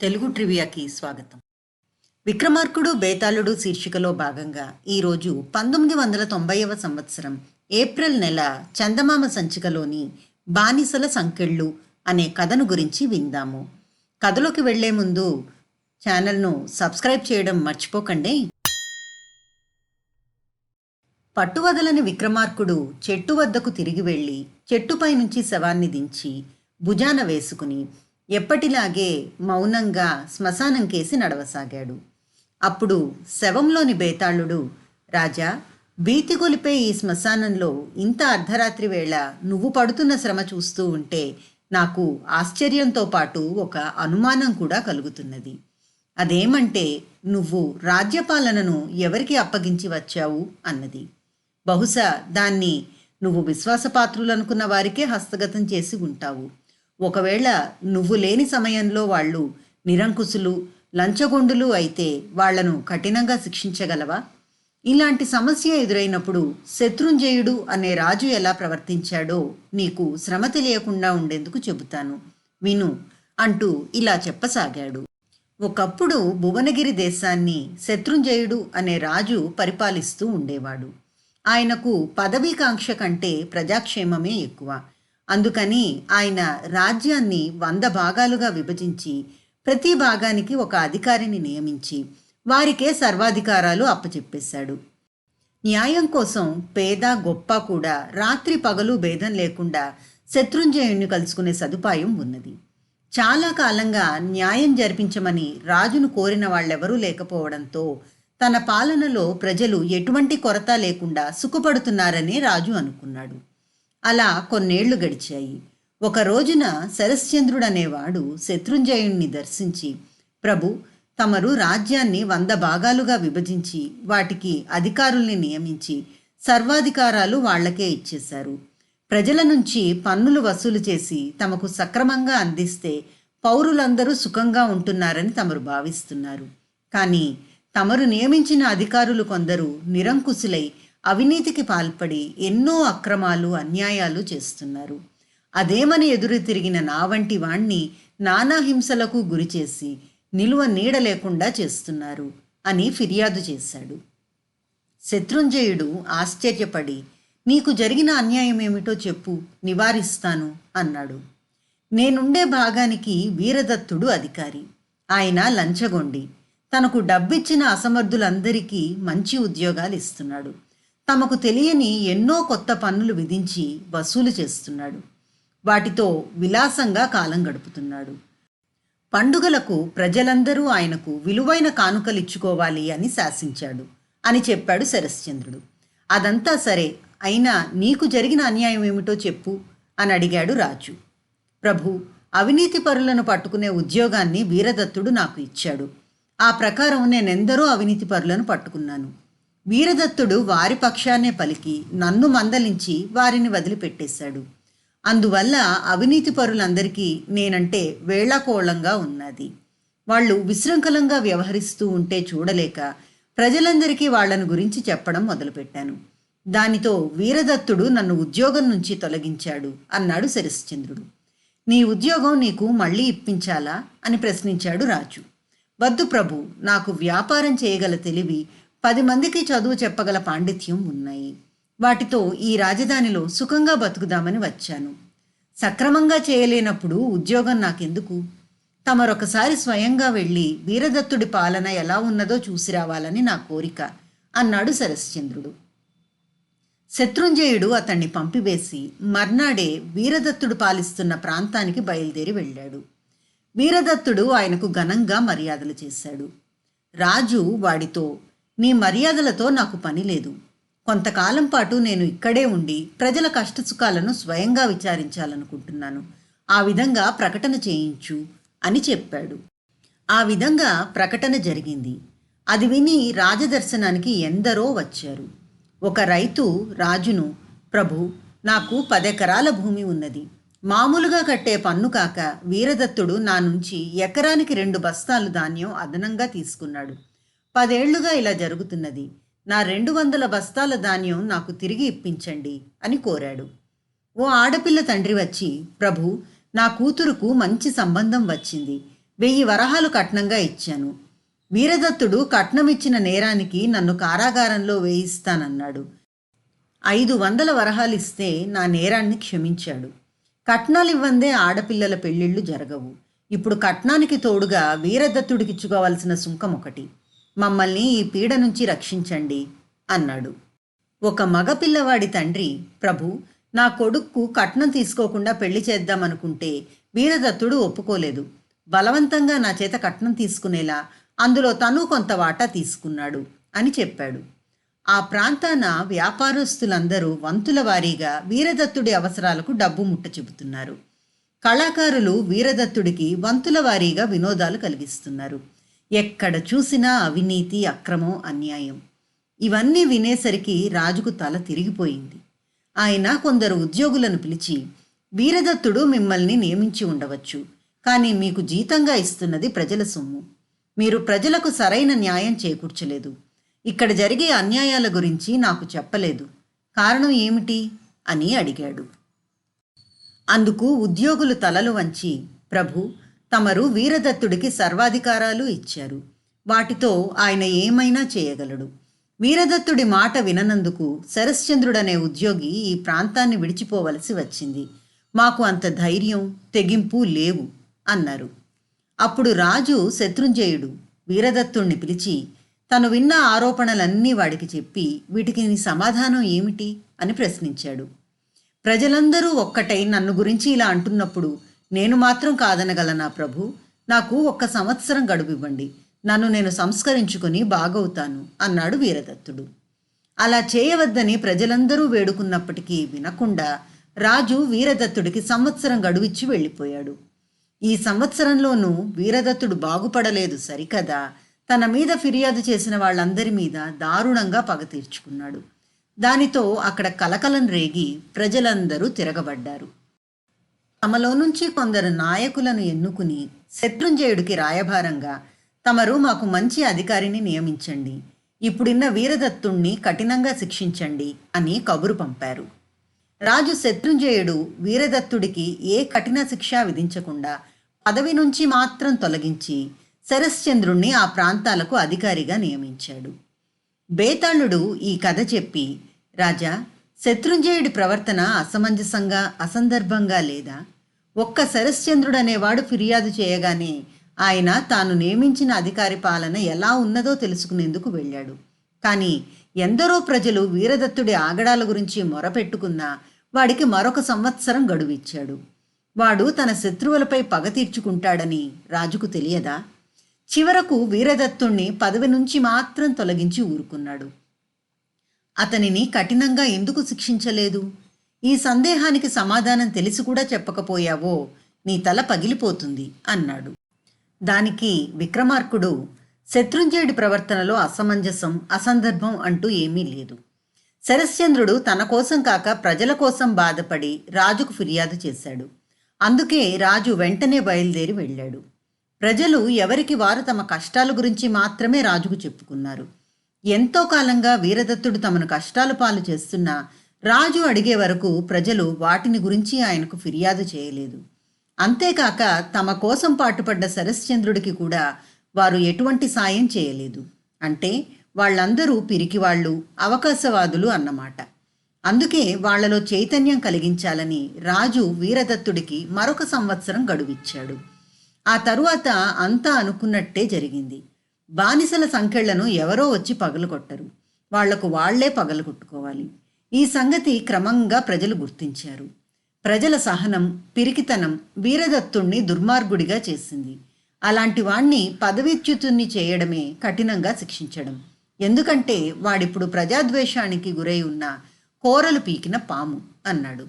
తెలుగు ట్రివియాకి స్వాగతం. విక్రమార్కుడు బేతాళుడు శీర్షికలో భాగంగా ఈరోజు పంతొమ్మిది వందల తొంభైవ సంవత్సరం ఏప్రిల్ నెల చందమామ సంచికలోని బానిసల సంకెళ్ళు అనే కథను గురించి విందాము. కథలోకి వెళ్ళే ముందు ఛానల్ను సబ్స్క్రైబ్ చేయడం మర్చిపోకండి. పట్టువదలని విక్రమార్కుడు చెట్టు వద్దకు తిరిగి వెళ్ళి చెట్టుపై నుంచి శవాన్ని దించి భుజాన వేసుకుని ఎప్పటిలాగే మౌనంగా శ్మశానం కేసి నడవసాగాడు. అప్పుడు శవంలోని బేతాళుడు రాజా భీతిగొలిపే ఈ శ్మశానంలో ఇంత అర్ధరాత్రి వేళ నువ్వు పడుతున్న శ్రమ చూస్తూ ఉంటే నాకు ఆశ్చర్యంతో పాటు ఒక అనుమానం కూడా కలుగుతున్నది. అదేమంటే నువ్వు రాజ్యపాలనను ఎవరికి అప్పగించి వచ్చావు? అన్నది. బహుశా దాన్ని నువ్వు విశ్వాసపాత్రులనుకున్న వారికే హస్తగతం చేసి ఉంటావు. ఒకవేళ నువ్వు లేని సమయంలో వాళ్ళు నిరంకుశులు లంచగొండులు అయితే వాళ్ళను కఠినంగా శిక్షించగలవా? ఇలాంటి సమస్య ఎదురైనప్పుడు శత్రుంజయుడు అనే రాజు ఎలా ప్రవర్తించాడో నీకు శ్రమ తెలియకుండా ఉండేందుకు చెబుతాను. విను అంటూ ఇలా చెప్పసాగాడు. ఒకప్పుడు భువనగిరి దేశాన్ని శత్రుంజయుడు అనే రాజు పరిపాలిస్తూ ఉండేవాడు. ఆయనకు పదవీకాంక్ష కంటే ప్రజాక్షేమమే ఎక్కువ. అందుకని ఆయన రాజ్యాన్ని వంద భాగాలుగా విభజించి ప్రతి భాగానికి ఒక అధికారిని నియమించి వారికే సర్వాధికారాలు అప్పచెప్పేశాడు. న్యాయం కోసం పేద గొప్ప కూడా రాత్రి పగలు భేదం లేకుండా శత్రుంజయుణ్ణి కలుసుకునే సదుపాయం ఉన్నది. చాలా కాలంగా న్యాయం జరిపించమని రాజును కోరిన వాళ్ళెవరూ లేకపోవడంతో తన పాలనలో ప్రజలు ఎటువంటి కొరత లేకుండా సుఖపడుతున్నారని రాజు అనుకున్నాడు. అలా కొన్నేళ్ళు గడిచాయి. ఒక రోజున శరశ్చంద్రుడనేవాడు శత్రుంజయుణ్ణి దర్శించి ప్రభు తమరు రాజ్యాన్ని వంద భాగాలుగా విభజించి వాటికి అధికారుల్ని నియమించి సర్వాధికారాలు వాళ్ళకే ఇచ్చేశారు. ప్రజల నుంచి పన్నులు వసూలు చేసి తమకు సక్రమంగా అందిస్తే పౌరులందరూ సుఖంగా ఉంటున్నారని తమరు భావిస్తున్నారు. కానీ తమరు నియమించిన అధికారులు కొందరు నిరంకుశులై అవినీతికి పాల్పడి ఎన్నో అక్రమాలు అన్యాయాలు చేస్తున్నారు. అదేమని ఎదురు తిరిగిన నా వంటి వాణ్ణి నానా హింసలకు గురిచేసి నిలువ నీడ లేకుండా చేస్తున్నారు అని ఫిర్యాదు చేశాడు. శత్రుంజయుడు ఆశ్చర్యపడి నీకు జరిగిన అన్యాయం ఏమిటో చెప్పు నివారిస్తాను అన్నాడు. నేనుండే భాగానికి వీరదత్తుడు అధికారి. ఆయన లంచగొండి. తనకు డబ్బిచ్చిన అసమర్థులందరికీ మంచి ఉద్యోగాలు ఇస్తున్నాడు. తమకు తెలియని ఎన్నో కొత్త పన్నులు విధించి వసూలు చేస్తున్నాడు. వాటితో విలాసంగా కాలం గడుపుతున్నాడు. పండుగలకు ప్రజలందరూ ఆయనకు విలువైన కానుకలిచ్చుకోవాలి అని శాసించాడు అని చెప్పాడు శరశ్చంద్రుడు. అదంతా సరే అయినా నీకు జరిగిన అన్యాయం ఏమిటో చెప్పు అని అడిగాడు రాజు. ప్రభు అవినీతి పరులను పట్టుకునే ఉద్యోగాన్ని వీరదత్తుడు నాకు ఇచ్చాడు. ఆ ప్రకారం నేనెందరో అవినీతి పరులను పట్టుకున్నాను. వీరదత్తుడు వారి పక్షాన్నే పలికి నన్ను మందలించి వారిని వదిలిపెట్టేశాడు. అందువల్ల అవినీతి పరులందరికీ నేనంటే వేళాకోళంగా ఉన్నది. వాళ్ళు విశృంఖలంగా వ్యవహరిస్తూ ఉంటే చూడలేక ప్రజలందరికీ వాళ్ళను గురించి చెప్పడం మొదలుపెట్టాను. దానితో వీరదత్తుడు నన్ను ఉద్యోగం నుంచి తొలగించాడు అన్నాడు శరశ్చంద్రుడు. నీ ఉద్యోగం నీకు మళ్ళీ ఇప్పించాలా? అని ప్రశ్నించాడు రాజు. వద్దు ప్రభు నాకు వ్యాపారం చేయగల తెలివి పది మందికి చదువు చెప్పగల పాండిత్యం ఉన్నాయి. వాటితో ఈ రాజధానిలో సుఖంగా బతుకుదామని వచ్చాను. సక్రమంగా చేయలేనప్పుడు ఉద్యోగం నాకెందుకు? తమరొకసారి స్వయంగా వెళ్ళి వీరదత్తుడి పాలన ఎలా ఉన్నదో చూసి రావాలని నా కోరిక అన్నాడు శరశ్చంద్రుడు. శత్రుంజయుడు అతన్ని పంపివేసి మర్నాడే వీరదత్తుడు పాలిస్తున్న ప్రాంతానికి బయలుదేరి వెళ్ళాడు. వీరదత్తుడు ఆయనకు ఘనంగా మర్యాదలు చేశాడు. రాజు వాడితో నీ మర్యాదలతో నాకు పని లేదు. కొంతకాలం పాటు నేను ఇక్కడే ఉండి ప్రజల కష్టసుఖాలను స్వయంగా విచారించాలనుకుంటున్నాను. ఆ విధంగా ప్రకటన చేయించు అని చెప్పాడు. ఆ విధంగా ప్రకటన జరిగింది. అది విని రాజదర్శనానికి ఎందరో వచ్చారు. ఒక రైతు రాజును ప్రభు నాకు పదెకరాల భూమి ఉన్నది. మామూలుగా కట్టే పన్ను కాక వీరదత్తుడు నా నుంచి ఎకరానికి రెండు బస్తాలు ధాన్యం అదనంగా తీసుకున్నాడు. పదేళ్ళుగా ఇలా జరుగుతున్నది. నా రెండు వందల బస్తాల ధాన్యం నాకు తిరిగి ఇప్పించండి అని కోరాడు. ఓ ఆడపిల్ల తండ్రి వచ్చి ప్రభు నా కూతురుకు మంచి సంబంధం వచ్చింది. వెయ్యి వరహాలు కట్నంగా ఇచ్చాను. వీరదత్తుడు కట్నం ఇచ్చిన నేరానికి నన్ను కారాగారంలో వేయిస్తానన్నాడు. ఐదు వందల వరహాలు ఇస్తే నా నేరాన్ని క్షమించాడు. కట్నాలు ఇవ్వందే ఆడపిల్లల పెళ్ళిళ్ళు జరగవు. ఇప్పుడు కట్నానికి తోడుగా వీరదత్తుడికిచ్చుకోవాల్సిన సుంకం ఒకటి. మమ్మల్ని ఈ పీడ నుంచి రక్షించండి అన్నాడు. ఒక మగపిల్లవాడి తండ్రి ప్రభు నా కొడుక్కు కట్నం తీసుకోకుండా పెళ్ళి చేద్దామనుకుంటే వీరదత్తుడు ఒప్పుకోలేదు. బలవంతంగా నా చేత కట్నం తీసుకునేలా అందులో తను కొంత వాటా తీసుకున్నాడు అని చెప్పాడు. ఆ ప్రాంతాన వ్యాపారస్తులందరూ వంతుల వారీగా వీరదత్తుడి అవసరాలకు డబ్బు ముట్ట చెబుతున్నారు. కళాకారులు వీరదత్తుడికి వంతుల వారీగా వినోదాలు కలిగిస్తున్నారు. ఎక్కడ చూసినా అవినీతి అక్రమం అన్యాయం. ఇవన్నీ వినేసరికి రాజుకు తల తిరిగిపోయింది. ఆయన కొందరు ఉద్యోగులను పిలిచి వీరదత్తుడు మిమ్మల్ని నియమించి ఉండవచ్చు కానీ మీకు జీతంగా ఇస్తున్నది ప్రజల సొమ్ము. మీరు ప్రజలకు సరైన న్యాయం చేకూర్చలేదు. ఇక్కడ జరిగే అన్యాయాల గురించి నాకు చెప్పలేదు. కారణం ఏమిటి? అని అడిగాడు. అందుకు ఉద్యోగులు తలలు వంచి ప్రభు తమరు వీరదత్తుడికి సర్వాధికారాలు ఇచ్చారు. వాటితో ఆయన ఏమైనా చేయగలడు. వీరదత్తుడి మాట విననందుకు శరశ్చంద్రుడనే ఉద్యోగి ఈ ప్రాంతాన్ని విడిచిపోవలసి వచ్చింది. మాకు అంత ధైర్యం తెగింపు లేవు అన్నారు. అప్పుడు రాజు శత్రుంజయుడు వీరదత్తుణ్ణి పిలిచి తను విన్న ఆరోపణలన్నీ వాడికి చెప్పి వీటికి నీ సమాధానం ఏమిటి? అని ప్రశ్నించాడు. ప్రజలందరూ ఒక్కటై నన్ను గురించి ఇలా అంటున్నప్పుడు నేను మాత్రం కాదనగలనా ప్రభు నాకు ఒక్క సంవత్సరం గడువివ్వండి. నన్ను నేను సంస్కరించుకొని బాగవుతాను అన్నాడు వీరదత్తుడు. అలా చేయవద్దని ప్రజలందరూ వేడుకున్నప్పటికీ వినకుండా రాజు వీరదత్తుడికి సంవత్సరం గడువిచ్చి వెళ్ళిపోయాడు. ఈ సంవత్సరంలోనూ వీరదత్తుడు బాగుపడలేదు సరికదా. తన మీద ఫిర్యాదు చేసిన వాళ్ళందరి మీద దారుణంగా పగ తీర్చుకున్నాడు. దానితో అక్కడ కలకలం రేగి ప్రజలందరూ తిరగబడ్డారు. తమలో నుంచి కొందరు నాయకులను ఎన్నుకుని శత్రుంజయుడికి రాయభారంగా తమరు మాకు మంచి అధికారిని నియమించండి. ఇప్పుడున్న వీరదత్తుణ్ణి కఠినంగా శిక్షించండి అని కబురు పంపారు. రాజు శత్రుంజయుడు వీరదత్తుడికి ఏ కఠిన శిక్ష విధించకుండా పదవి నుంచి మాత్రం తొలగించి శరశ్చంద్రుణ్ణి ఆ ప్రాంతాలకు అధికారిగా నియమించాడు. బేతాళుడు ఈ కథ చెప్పి రాజా శత్రుంజయుడి ప్రవర్తన అసమంజసంగా అసందర్భంగా లేదా? ఒక్క శరశ్చంద్రుడు అనేవాడు ఫిర్యాదు చేయగానే ఆయన తాను నియమించిన అధికారి పాలన ఎలా ఉన్నదో తెలుసుకునేందుకు వెళ్ళాడు. కానీ ఎందరో ప్రజలు వీరదత్తుడి ఆగడాల గురించి మొరపెట్టుకున్నా వాడికి మరొక సంవత్సరం గడువిచ్చాడు. వాడు తన శత్రువులపై పగ తీర్చుకుంటాడని రాజుకు తెలియదా? చివరకు వీరదత్తుణ్ణి పదవి నుంచి మాత్రం తొలగించి ఊరుకున్నాడు. అతనిని కఠినంగా ఎందుకు శిక్షించలేదు? ఈ సందేహానికి సమాధానం తెలిసి కూడా చెప్పకపోయావో నీ తల పగిలిపోతుంది అన్నాడు. దానికి విక్రమార్కుడు శత్రుంజయుడి ప్రవర్తనలో అసమంజసం అసందర్భం అంటూ ఏమీ లేదు. శరశ్చంద్రుడు తన కోసం కాక ప్రజల కోసం బాధపడి రాజుకు ఫిర్యాదు చేశాడు. అందుకే రాజు వెంటనే బయలుదేరి వెళ్ళాడు. ప్రజలు ఎవరికి వారు తమ కష్టాల గురించి మాత్రమే రాజుకు చెప్పుకున్నారు. ఎంతో కాలంగా వీరదత్తుడు తమను కష్టాలు పాలు చేస్తున్నా రాజు అడిగే వరకు ప్రజలు వాటిని గురించి ఆయనకు ఫిర్యాదు చేయలేదు. అంతేకాక తమ కోసం పాటుపడ్డ శరశ్చంద్రుడికి కూడా వారు ఎటువంటి సాయం చేయలేదు. అంటే వాళ్ళందరూ పిరికివాళ్ళు అవకాశవాదులు అన్నమాట. అందుకే వాళ్ళలో చైతన్యం కలిగించాలని రాజు వీరదత్తుడికి మరొక సంవత్సరం గడువిచ్చాడు. ఆ తరువాత అంతా అనుకున్నట్టే జరిగింది. బానిసల సంఖ్యలను ఎవరో వచ్చి పగలగొట్టరు. వాళ్ళకు వాళ్ళే పగలగొట్టుకోవాలి ఈ సంగతి క్రమంగా ప్రజలు గుర్తించారు. ప్రజల సహనం పిరికితనం వీరదత్తుణ్ణి దుర్మార్గుడిగా చేసింది. అలాంటి వాణ్ణి పదవిచ్యుతుణ్ణి చేయడమే కఠినంగా శిక్షించడం. ఎందుకంటే వాడిప్పుడు ప్రజాద్వేషానికి గురై ఉన్న కోరలు పీకిన పాము అన్నాడు.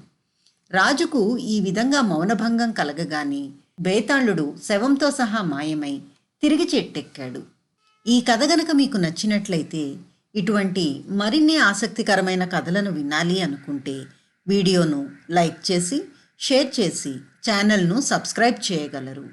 రాజుకు ఈ విధంగా మౌనభంగం కలగగానే బేతాళుడు శవంతో సహా మాయమై తిరిగి చెట్టెక్కాడు. ఈ కథ గనక మీకు నచ్చినట్లయితే ఇటువంటి మరిన్ని ఆసక్తికరమైన కథలను వినాలి అనుకుంటే వీడియోను లైక్ చేసి షేర్ చేసి ఛానల్ను సబ్స్క్రైబ్ చేయగలరు.